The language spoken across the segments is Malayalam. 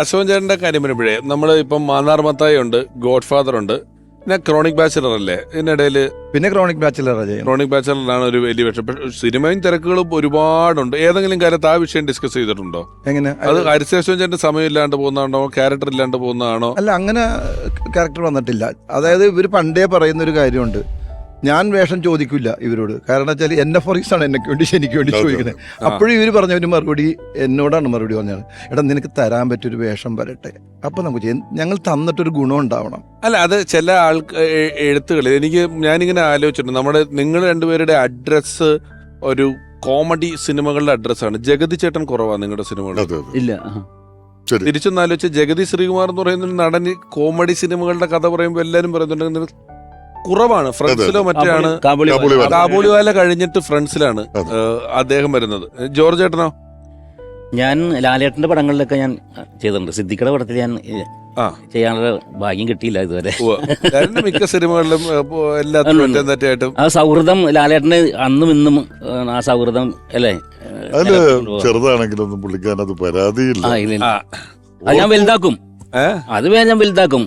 അശോകൻ ചേട്ടന്റെ കാര്യം വരുമ്പോഴേ നമ്മൾ ഇപ്പം മാന്നാർ മത്തായി ഉണ്ട് ഗോഡ് ഫാദർ ഉണ്ട് പിന്നെ ക്രോണിക് ബാച്ചിലർ അല്ലേ? ഇതിനിടയിൽ പിന്നെ ക്രോണിക് ബാച്ചിലർ ക്രോണിക് ബാച്ചിലറാണ് ഒരു വലിയ വിഷയം പക്ഷേ സിനിമയും തിരക്കുകളും ഒരുപാടുണ്ട്. ഏതെങ്കിലും കാര്യത്ത് ആ വിഷയം ഡിസ്കസ് ചെയ്തിട്ടുണ്ടോ? എങ്ങനെ? അത് ഹരിശേഷൻ ചേട്ടൻ സമയം ഇല്ലാണ്ട് പോകുന്നതാണോ? ക്യാരക്ടർ ഇല്ലാണ്ട് പോകുന്നതാണോ? അല്ല അങ്ങനെ ക്യാരക്ടർ വന്നിട്ടില്ല. അതായത് ഇവർ പണ്ടേ പറയുന്ന ഒരു കാര്യമുണ്ട്. ഞാൻ വേഷം ചോദിക്കില്ല ഇവരോട്. കാരണം വെച്ചാൽ എന്നെ ഫോറീസാണ് എന്നെ വേണ്ടി എനിക്ക് വേണ്ടി ചോദിക്കുന്നത്. അപ്പോഴും ഇവർ പറഞ്ഞ ഒരു മറുപടി എന്നോടാണ് മറുപടി പറഞ്ഞത്. എടാ നിനക്ക് തരാൻ പറ്റിയൊരു വേഷം വരട്ടെ. അപ്പം നമുക്ക് ഞങ്ങൾ തന്നിട്ടൊരു ഗുണം ഉണ്ടാവണം. അല്ല അത് ചില ആൾക്ക് എഴുത്തുകൾ എനിക്ക് ഞാനിങ്ങനെ ആലോചിച്ചിട്ടുണ്ട്. നമ്മുടെ നിങ്ങൾ രണ്ടുപേരുടെ അഡ്രസ്സ് ഒരു കോമഡി സിനിമകളുടെ അഡ്രസ്സാണ് ജഗതി ചേട്ടൻ കുറവാണ് നിങ്ങളുടെ സിനിമകൾ ഇല്ല തിരിച്ചൊന്നാലോചിച്ച് ജഗതി ശ്രീകുമാർ എന്ന് പറയുന്ന നടൻ നടന് കോമഡി സിനിമകളുടെ കഥ പറയുമ്പോൾ എല്ലാവരും പറയുന്നുണ്ടെങ്കിൽ കുറവാണ്. ഫ്രണ്ട്സിലോ മറ്റാണ് കാബൂളി കാബൂളി വാല. വാല. കാബൂളിവാല കഴിഞ്ഞിട്ട് ഫ്രണ്ട്സിലാണ് അദ്ദേഹം വരുന്നത്. ജോർജ് ചേട്ടനോ ഞാൻ ലാലേട്ടന്റെ പടങ്ങളിലൊക്കെ ഞാൻ ചെയ്തിട്ടുണ്ട്. സിദ്ദിഖയുടെ പടത്തിൽ ഞാൻ ആ. ചെയ്യാനുള്ള ഭാഗ്യം കിട്ടിയില്ല ഇതുവരെ. മിക്ക സിനിമകളിലും ആ സൗഹൃദം ലാലേട്ടന് അന്നും ഇന്നും ആ സൗഹൃദം അല്ലേ. ചെറുതാണെങ്കിലൊന്നും പുള്ളിക്കാരനത് പരാതിയില്ല. ഞാൻ വലുതാക്കും? അത് വേഗം വലുതാക്കും.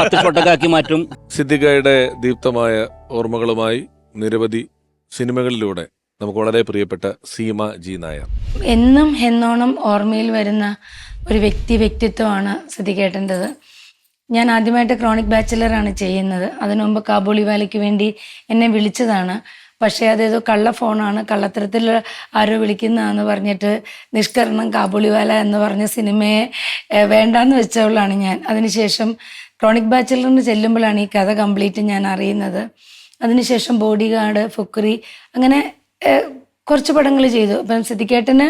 പത്ത് ഷോട്ടൊക്കെ ആക്കി മാറ്റും. സിദ്ദിഖയുടെ ദീപ്തമായ ഓർമ്മകളുമായി നിരവധി സിനിമകളിലൂടെ നമുക്ക് വളരെ പ്രിയപ്പെട്ട സീമ ജി നായർ. എന്നും എന്നോണം ഓർമ്മയിൽ വരുന്ന ഒരു വ്യക്തി വ്യക്തിത്വമാണ് സിദ്ദിഖേട്ടന്റെത് ഞാൻ ആദ്യമായിട്ട് ക്രോണിക് ബാച്ചിലറാണ് ചെയ്യുന്നത്. അതിനു മുമ്പ് കാബൂളി വാലയ്ക്ക് വേണ്ടി എന്നെ വിളിച്ചതാണ്. പക്ഷേ അതേതോ കള്ള ഫോണാണ് കള്ളത്തരത്തിൽ ആരോ വിളിക്കുന്നതെന്ന് പറഞ്ഞിട്ട് നിഷ്കരണം കാബൂളിവാല എന്ന് പറഞ്ഞ സിനിമയെ വേണ്ടാന്ന് വെച്ചവളാണ് ഞാൻ. അതിനുശേഷം ക്രോണിക് ബാച്ചിലറിന് ചെല്ലുമ്പോഴാണ് ഈ കഥ കംപ്ലീറ്റ് ഞാൻ അറിയുന്നത്. അതിനുശേഷം ബോഡി ഗാർഡ് ഫുക്രി അങ്ങനെ കുറച്ച് പടങ്ങൾ ചെയ്തു. അപ്പം സിദ്ദിഖേട്ടന്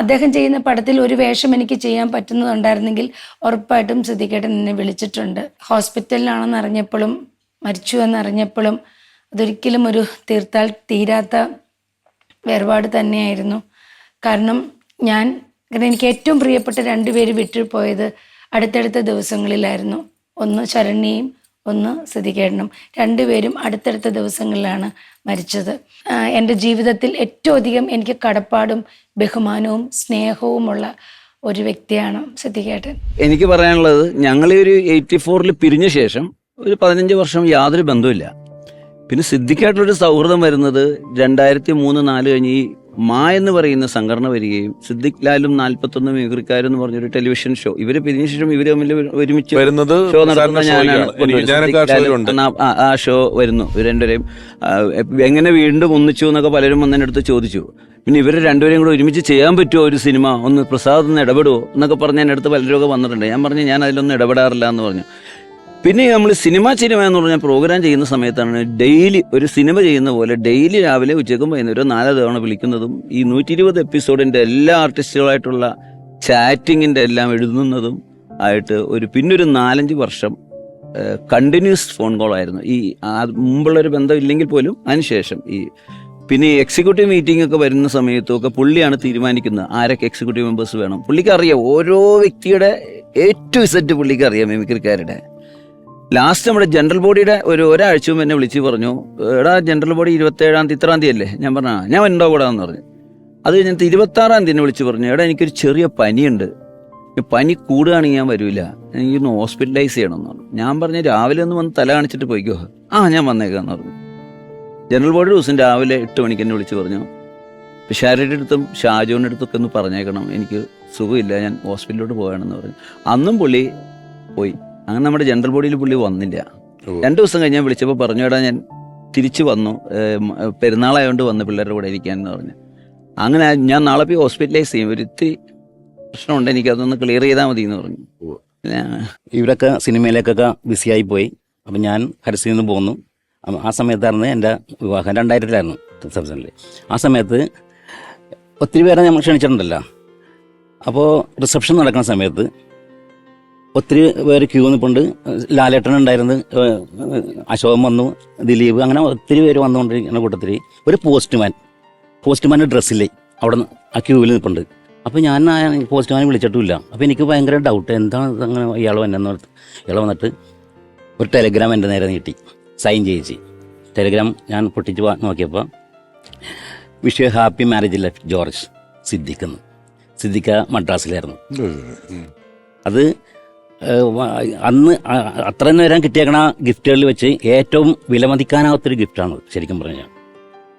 അദ്ദേഹം ചെയ്യുന്ന പടത്തിൽ ഒരു വേഷം എനിക്ക് ചെയ്യാൻ പറ്റുന്നതുണ്ടായിരുന്നെങ്കിൽ ഉറപ്പായിട്ടും സിദ്ദിഖേട്ടൻ എന്നെ വിളിച്ചിട്ടുണ്ട്. ഹോസ്പിറ്റലിലാണെന്ന് അറിഞ്ഞപ്പോഴും മരിച്ചു എന്നറിഞ്ഞപ്പോഴും അതൊരിക്കലും ഒരു തീർത്താൽ തീരാത്ത വേർപാട് തന്നെയായിരുന്നു. കാരണം ഞാൻ കാരണം എനിക്ക് ഏറ്റവും പ്രിയപ്പെട്ട രണ്ടുപേര് വിട്ടുപോയത് അടുത്തടുത്ത ദിവസങ്ങളിലായിരുന്നു. ഒന്ന് ശരണ്യയും ഒന്ന് സ്ഥിതികേടനും രണ്ടുപേരും അടുത്തടുത്ത ദിവസങ്ങളിലാണ് മരിച്ചത്. എന്റെ ജീവിതത്തിൽ ഏറ്റവും അധികം എനിക്ക് കടപ്പാടും ബഹുമാനവും സ്നേഹവുമുള്ള ഒരു വ്യക്തിയാണ് സിദ്ധികേട്ടൻ എനിക്ക് പറയാനുള്ളത് ഞങ്ങൾ ഒരു എയ്റ്റി ഫോറിൽ പിരിഞ്ഞ ശേഷം ഒരു പതിനഞ്ച് വർഷം യാതൊരു ബന്ധവുമില്ല. പിന്നെ സിദ്ദിഖായിട്ടുള്ളൊരു സൗഹൃദം വരുന്നത് രണ്ടായിരത്തി മൂന്ന് നാല് കഴിഞ്ഞ് ഈ മാ എന്ന് പറയുന്ന സംഘടന വരികയും സിദ്ദിഖ് ലാലും നാൽപ്പത്തൊന്ന് മിമിക്രിക്കാരും എന്ന് പറഞ്ഞൊരു ടെലിവിഷൻ ഷോ. ഇവർ പിരിഞ്ഞ ശേഷം ഇവർ തമ്മിൽ ഒരുമിച്ച് വരുന്നത് ഷോ നടത്തുന്ന ഞാനാണ്. ആ ഷോ വരുന്നു. ഇവർ രണ്ടുപേരെയും എങ്ങനെ വീണ്ടും ഒന്നിച്ചു എന്നൊക്കെ പലരും വന്നതിന്റെ അടുത്ത് ചോദിച്ചു. പിന്നെ ഇവർ രണ്ടുപേരെയും കൂടെ ഒരുമിച്ച് ചെയ്യാൻ പറ്റുമോ ഒരു സിനിമ? ഒന്ന് പ്രസാദ് ഒന്ന് ഇടപെടുമോ എന്നൊക്കെ പറഞ്ഞ് എന്റെ അടുത്ത് ഒക്കെ വന്നിട്ടുണ്ട്. ഞാൻ പറഞ്ഞു ഞാൻ അതിലൊന്നും ഇടപെടാറില്ല എന്ന് പറഞ്ഞു. പിന്നെ നമ്മൾ സിനിമ സിനിമ എന്ന് പറഞ്ഞ പ്രോഗ്രാം ചെയ്യുന്ന സമയത്താണ് ഡെയിലി ഒരു സിനിമ ചെയ്യുന്ന പോലെ ഡെയിലി രാവിലെ ഉച്ചക്കും വൈകുന്നേരം നാല് തവണ വിളിക്കുന്നതും ഈ നൂറ്റി ഇരുപത് എപ്പിസോഡിന്റെ എല്ലാ ആർട്ടിസ്റ്റുകളായിട്ടുള്ള ചാറ്റിങ്ങിന്റെ എല്ലാം എഴുതുന്നതും ആയിട്ട് ഒരു പിന്നൊരു നാലഞ്ച് വർഷം കണ്ടിന്യൂസ് ഫോൺ കോൾ ആയിരുന്നു. ഈ മുമ്പുള്ളൊരു ബന്ധം ഇല്ലെങ്കിൽ പോലും അതിനുശേഷം ഈ പിന്നെ എക്സിക്യൂട്ടീവ് മീറ്റിംഗ് ഒക്കെ വരുന്ന സമയത്തൊക്കെ പുള്ളിയാണ് തീരുമാനിക്കുന്നത് ആരൊക്കെ എക്സിക്യൂട്ടീവ് മെമ്പേഴ്സ് വേണം. പുള്ളിക്ക് അറിയാം. ഓരോ വ്യക്തിയുടെ ഏറ്റവും സെറ്റ് പുള്ളിക്ക് അറിയാം മിമിക്രിക്കാരുടെ ലാസ്റ്റ് നമ്മുടെ ജനറൽ ബോഡിയുടെ ഒരു ഒരാഴ്ച മുമ്പ് എന്നെ വിളിച്ച് പറഞ്ഞു എടാ ജനറൽ ബോഡി ഇരുപത്തേഴാം തീയതി ഇത്രാം തീയതി അല്ലേ ഞാൻ പറഞ്ഞു ഞാൻ ഉണ്ടോ കൂടാ എന്ന് പറഞ്ഞു. അത് കഴിഞ്ഞിട്ട് ഇരുപത്താറാം തീയതി വിളിച്ച് പറഞ്ഞു എടാ എനിക്കൊരു ചെറിയ പനിയുണ്ട്. പനി കൂടുകയാണെങ്കിൽ ഞാൻ വരില്ല എനിക്കൊന്ന് ഹോസ്പിറ്റലൈസ് ചെയ്യണം എന്ന് പറഞ്ഞു. ഞാൻ പറഞ്ഞു രാവിലെ ഒന്ന് വന്ന് തല കാണിച്ചിട്ട് പോയിക്കോ. ആ ഞാൻ വന്നേക്കാന്ന് പറഞ്ഞു. ജനറൽ ബോഡി ദിവസം രാവിലെ എട്ട് മണിക്ക് എന്നെ വിളിച്ച് പറഞ്ഞു പിഷാരയുടെ അടുത്തും ഷാജോന്റെ അടുത്തൊക്കെ ഒന്ന് പറഞ്ഞേക്കണം. എനിക്ക് സുഖമില്ല ഞാൻ ഹോസ്പിറ്റലിലോട്ട് പോകണമെന്ന് പറഞ്ഞു. അന്നും പുള്ളി പോയി. അങ്ങനെ നമ്മുടെ ജനറൽ ബോഡിയിൽ പുള്ളി വന്നില്ല. രണ്ടു ദിവസം കഴിഞ്ഞ് ഞാൻ വിളിച്ചപ്പോൾ പറഞ്ഞു എടാ ഞാൻ തിരിച്ചു വന്നു. പെരുന്നാളായതുകൊണ്ട് വന്ന് പിള്ളേരുടെ കൂടെ ഇരിക്കാൻ എന്ന് പറഞ്ഞു. അങ്ങനെ ഞാൻ നാളെ പോയി ഹോസ്പിറ്റലൈസ് ചെയ്യും. ഒരു ഇത്തിരി പ്രശ്നമുണ്ട് എനിക്ക് അതൊന്ന് ക്ലിയർ ചെയ്താൽ മതി എന്ന് പറഞ്ഞു. ഇവരൊക്കെ സിനിമയിലേക്കൊക്കെ ബിസിയായി പോയി. അപ്പം ഞാൻ ഹരിസിൽ നിന്ന് പോന്നു. ആ സമയത്തായിരുന്നു എന്റെ വിവാഹം. രണ്ടായിരത്തിലായിരുന്നു ടൂ ആ സമയത്ത് ഒത്തിരി പേരെ നമ്മൾ ക്ഷണിച്ചിട്ടുണ്ടല്ലോ. അപ്പോൾ റിസപ്ഷൻ നടക്കുന്ന സമയത്ത് ഒത്തിരി പേര് ക്യൂ നിൽപ്പുണ്ട് ലാലേട്ടൻ ഉണ്ടായിരുന്നു. അശോകം അശോകൻ വന്നു. ദിലീപ് അങ്ങനെ ഒത്തിരി പേര് വന്നുകൊണ്ടിരിക്കുന്ന കൂട്ടത്തിൽ ഒരു പോസ്റ്റ്മാൻ പോസ്റ്റ്മാന്റെ ഡ്രസ്സില്ലേ അവിടെ നിന്ന് ആ ക്യൂവിൽ നിൽപ്പുണ്ട് അപ്പോൾ ഞാൻ ആ പോസ്റ്റ്മാനെ വിളിച്ചിട്ടുമില്ല. അപ്പോൾ എനിക്ക് ഭയങ്കര ഡൗട്ട് എന്താണ് അങ്ങനെ ഇയാൾ വന്നെന്ന് പറഞ്ഞു ഇയാൾ വന്നിട്ട് ഒരു ടെലഗ്രാം എന്റെ നേരെ നീട്ടി. സൈൻ ചെയ്യിച്ച്. ടെലഗ്രാം ഞാൻ പൊട്ടിച്ച് നോക്കിയപ്പോൾ wish you happy marriage life George. Siddique എന്ന്. സിദ്ദിഖ മദ്രാസിലായിരുന്നു. അത് അന്ന് അത്ര നേരം കിട്ടിയേക്കണ ഗിഫ്റ്റുകളിൽ വെച്ച് ഏറ്റവും വിലമതിക്കാനാവാത്തൊരു ഗിഫ്റ്റാണ് ശരിക്കും പറഞ്ഞാൽ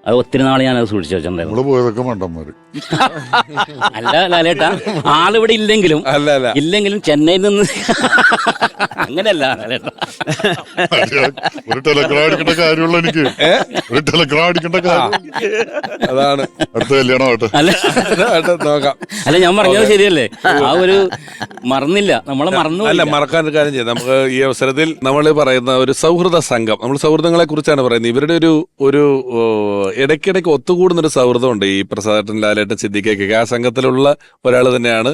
അത് ഒത്തിരി നാൾ ഞാൻ അത് സൂക്ഷിച്ചു വെച്ചിട്ടുണ്ടായിരുന്നു. നമ്മൾ പോയതൊക്കെ മണ്ടന്മാര്. അല്ല ലാലേട്ടാ ആളിവിടെ ഇല്ലെങ്കിലും ഇല്ലെങ്കിലും ചെന്നൈയിൽ നിന്ന് അങ്ങനെയല്ല ഒരു ടെലഗ്രാം അടിക്കേണ്ട കാര്യമുള്ള എനിക്ക്. ഒരു ടെലഗ്രാം അടിക്കേണ്ട കാര്യം അതാണ്. അടുത്ത കല്യാണം ആവട്ടെ. അല്ല. നോക്കാം. അല്ല ഞാൻ പറഞ്ഞത് ശരിയല്ലേ? ആ ഒരു മറന്നില്ല. നമ്മളെ മറന്നു അല്ല മറക്കാൻ ഒരു കാര്യം ചെയ്യാം. നമുക്ക് ഈ അവസരത്തിൽ നമ്മൾ പറയുന്ന ഒരു സൗഹൃദ സംഘം നമ്മൾ സൗഹൃദങ്ങളെ കുറിച്ചാണ് പറയുന്നത്. ഇവരുടെ ഒരു ഒരു ഇടയ്ക്കിടയ്ക്ക് ഒത്തുകൂടുന്ന ഒരു സൗഹൃദമുണ്ട് ഈ പ്രസാദൻ ലാലേട്ടൻ സിദ്ദിഖയ്ക്കൊക്കെ ആ സംഘത്തിലുള്ള ഒരാൾ തന്നെയാണ്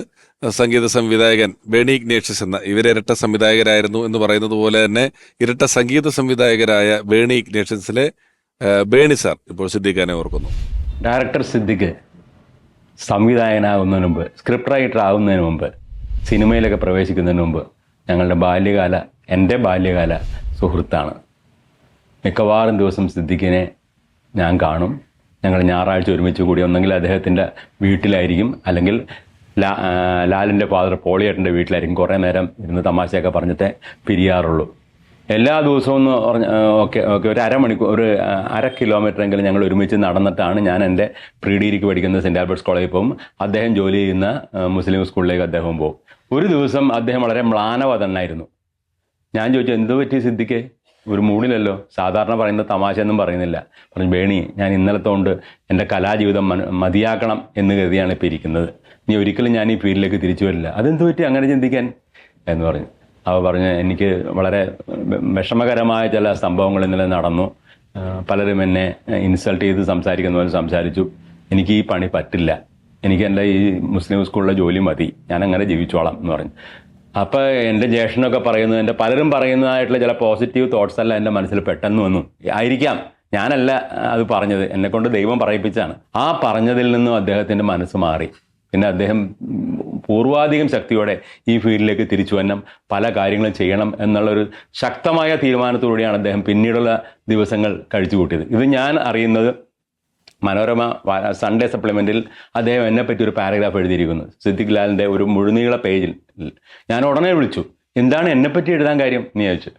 സംഗീത സംവിധായകൻ ബേണി ഇഗ്നേഷ്യസ് എന്ന ഇവർ ഇരട്ട സംവിധായകരായിരുന്നു എന്ന് പറയുന്നത് പോലെ തന്നെ ഇരട്ട സംഗീത സംവിധായകരായ ബേണി ഇഗ്നേഷ്യസിലെ ബേണി സാർ ഇപ്പോൾ സിദ്ദിഖാനെ ഓർക്കുന്നു. ഡയറക്ടർ സിദ്ദിഖ് സംവിധായകനാകുന്നതിന് മുമ്പ് സ്ക്രിപ്റ്റ് റൈറ്റർ ആകുന്നതിന് മുമ്പ് സിനിമയിലൊക്കെ പ്രവേശിക്കുന്നതിന് മുമ്പ് ഞങ്ങളുടെ ബാല്യകാല എന്റെ ബാല്യകാല സുഹൃത്താണ്. മിക്കവാറും ദിവസം സിദ്ദിഖിനെ ഞാൻ കാണും. ഞങ്ങൾ ഞായറാഴ്ച ഒരുമിച്ച് കൂടി ഒന്നെങ്കിൽ അദ്ദേഹത്തിന്റെ വീട്ടിലായിരിക്കും അല്ലെങ്കിൽ ലാ ലാലിന്റെ ഫാദർ പോളിയേട്ടന്റെ വീട്ടിലായിരിക്കും കുറേ നേരം ഇരുന്ന് തമാശയൊക്കെ പറഞ്ഞിട്ടേ പിരിയാറുള്ളൂ. എല്ലാ ദിവസവും എന്ന് പറഞ്ഞ ഓക്കെ ഓക്കെ ഒരു അരമണിക്കൂർ ഒരു അര കിലോമീറ്റർ എങ്കിലും ഞങ്ങൾ ഒരുമിച്ച് നടന്നിട്ടാണ് ഞാൻ എന്റെ പ്രീ ഡിഗ്രിക്ക് പഠിക്കുന്ന സെന്റ് ആൽബർട്ട്സ് കോളേജിൽ പോകും. അദ്ദേഹം ജോലി ചെയ്യുന്ന മുസ്ലിം സ്കൂളിലേക്ക് അദ്ദേഹം പോകും. ഒരു ദിവസം അദ്ദേഹം വളരെ മ്ലാനവതണ്ണായിരുന്നു ഞാൻ ചോദിച്ചു എന്ത് പറ്റി സിദ്ദിഖെ? ഒരു മൂടിലല്ലോ സാധാരണ പറയുന്ന തമാശ എന്നും പറയുന്നില്ല. പറഞ്ഞു ബേണി ഞാൻ ഇന്നലത്തെ കൊണ്ട് എന്റെ കലാജീവിതം മതിയാക്കണം എന്ന് കരുതിയാണ് ഇപ്പോൾ ഇരിക്കുന്നത്. നീ ഒരിക്കലും ഞാൻ ഈ ഫീൽഡിലേക്ക് തിരിച്ചു വരില്ല. അതെന്ത് പറ്റി അങ്ങനെ ചിന്തിക്കാൻ? എന്ന് പറഞ്ഞു. അവ പറഞ്ഞ് എനിക്ക് വളരെ വിഷമകരമായ ചില സംഭവങ്ങൾ ഇന്നലെ നടന്നു. പലരും എന്നെ ഇൻസൾട്ട് ചെയ്ത് സംസാരിക്കുന്ന പോലെ സംസാരിച്ചു. എനിക്ക് ഈ പണി പറ്റില്ല. എനിക്ക് എന്റെ ഈ മുസ്ലിം സ്കൂളിലെ ജോലി മതി. ഞാൻ അങ്ങനെ ജീവിച്ചോളാം എന്ന് പറഞ്ഞു. അപ്പോൾ എന്റെ ജ്യേഷ്ഠനൊക്കെ പറയുന്നത് എന്റെ പലരും പറയുന്നതായിട്ടുള്ള ചില പോസിറ്റീവ് തോട്ട്സ് എല്ലാം എന്റെ മനസ്സിൽ പെട്ടെന്ന് വന്നു. ആയിരിക്കാം. ഞാനല്ല അത് പറഞ്ഞത്. എന്നെക്കൊണ്ട് ദൈവം പറയിപ്പിച്ചാണ് ആ പറഞ്ഞതിൽ നിന്നും അദ്ദേഹത്തിന്റെ മനസ്സ് മാറി. പിന്നെ അദ്ദേഹം പൂർവാധികം ശക്തിയോടെ ഈ ഫീൽഡിലേക്ക് തിരിച്ചു വന്നം പല കാര്യങ്ങളും ചെയ്യണം എന്നുള്ളൊരു ശക്തമായ തീരുമാനത്തോടെയാണ് അദ്ദേഹം പിന്നീടുള്ള ദിവസങ്ങൾ കഴിച്ചു കൂട്ടിയത് ഇത് ഞാൻ അറിയുന്നത് മനോരമ സൺഡേ സപ്ലിമെന്റിൽ അദ്ദേഹം എന്നെ പറ്റി ഒരു പാരഗ്രാഫ് എഴുതിയിരിക്കുന്നു. സിദ്ദിഖ് ലാലിന്റെ ഒരു മുഴുനീള പേജിൽ ഞാൻ ഉടനെ വിളിച്ചു എന്താണ് എന്നെപ്പറ്റി എഴുതാൻ കാര്യം? എന്ന് ചോദിച്ചു.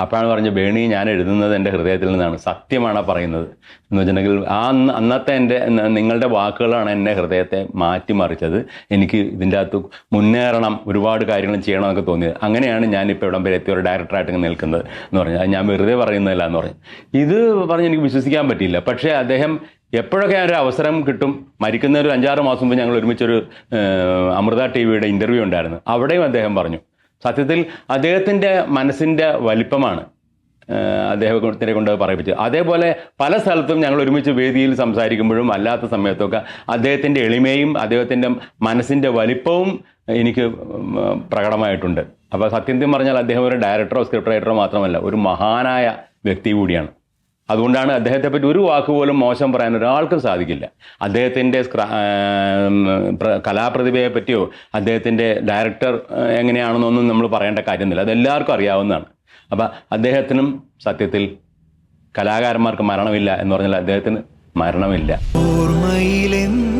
അപ്പോഴാണ് പറഞ്ഞു ബേണി ഞാൻ എഴുതുന്നത് എന്റെ ഹൃദയത്തിൽ നിന്നാണ്. സത്യമാണ് പറയുന്നത്. എന്ന് വെച്ചിട്ടുണ്ടെങ്കിൽ ആ അന്ന് അന്നത്തെ എന്റെ നിങ്ങളുടെ വാക്കുകളാണ് എന്റെ ഹൃദയത്തെ മാറ്റിമറിച്ചത്. എനിക്ക് ഇതിന്റെ അകത്ത് മുന്നേറണം ഒരുപാട് കാര്യങ്ങൾ ചെയ്യണമെന്നൊക്കെ തോന്നിയത്. അങ്ങനെയാണ് ഞാനിപ്പോൾ ഇവിടം വരെ എത്തിയ ഒരു ഡയറക്ടറായിട്ട് നിൽക്കുന്നത് എന്ന് പറഞ്ഞു ഞാൻ വെറുതെ പറയുന്നതല്ല എന്ന് പറഞ്ഞു. ഇത് പറഞ്ഞ് എനിക്ക് വിശ്വസിക്കാൻ പറ്റിയില്ല. പക്ഷേ അദ്ദേഹം എപ്പോഴൊക്കെ ഒരു അവസരം കിട്ടും? മരിക്കുന്ന ഒരു അഞ്ചാറ് മാസം മുമ്പ് ഞങ്ങൾ ഒരുമിച്ചൊരു അമൃത ടി വിയുടെ ഇന്റർവ്യൂ ഉണ്ടായിരുന്നു. അവിടെയും അദ്ദേഹം പറഞ്ഞു സത്യത്തിൽ അദ്ദേഹത്തിന്റെ മനസ്സിന്റെ വലിപ്പമാണ് അദ്ദേഹത്തിനെ കൊണ്ട് പറയിപ്പിച്ചത്. അതേപോലെ പല സ്ഥലത്തും ഞങ്ങൾ ഒരുമിച്ച് വേദിയിൽ സംസാരിക്കുമ്പോഴും അല്ലാത്ത സമയത്തൊക്കെ അദ്ദേഹത്തിന്റെ എളിമയും അദ്ദേഹത്തിന്റെ മനസ്സിന്റെ വലിപ്പവും എനിക്ക് പ്രകടമായിട്ടുണ്ട്. അപ്പോൾ സത്യം പറഞ്ഞാൽ അദ്ദേഹം ഒരു ഡയറക്ടറോ സ്ക്രിപ്റ്റ് റൈറ്ററോ മാത്രമല്ല ഒരു മഹാനായ വ്യക്തി കൂടിയാണ്. അതുകൊണ്ടാണ് അദ്ദേഹത്തെ പറ്റി ഒരു വാക്ക് പോലും മോശം പറയാൻ ഒരാൾക്കും സാധിക്കില്ല. അദ്ദേഹത്തിന്റെ കലാപ്രതിഭയെ പറ്റിയോ അദ്ദേഹത്തിന്റെ ഡയറക്ടർ എങ്ങനെയാണെന്നൊന്നും നമ്മൾ പറയേണ്ട കാര്യമൊന്നുമില്ല. അതെല്ലാവർക്കും അറിയാവുന്നതാണ്. അപ്പം അദ്ദേഹത്തിനും സത്യത്തിൽ കലാകാരന്മാർക്ക് മരണമില്ല എന്ന് പറഞ്ഞാൽ അദ്ദേഹത്തിന് മരണമില്ല. ഓർമ്മയിലെന്നും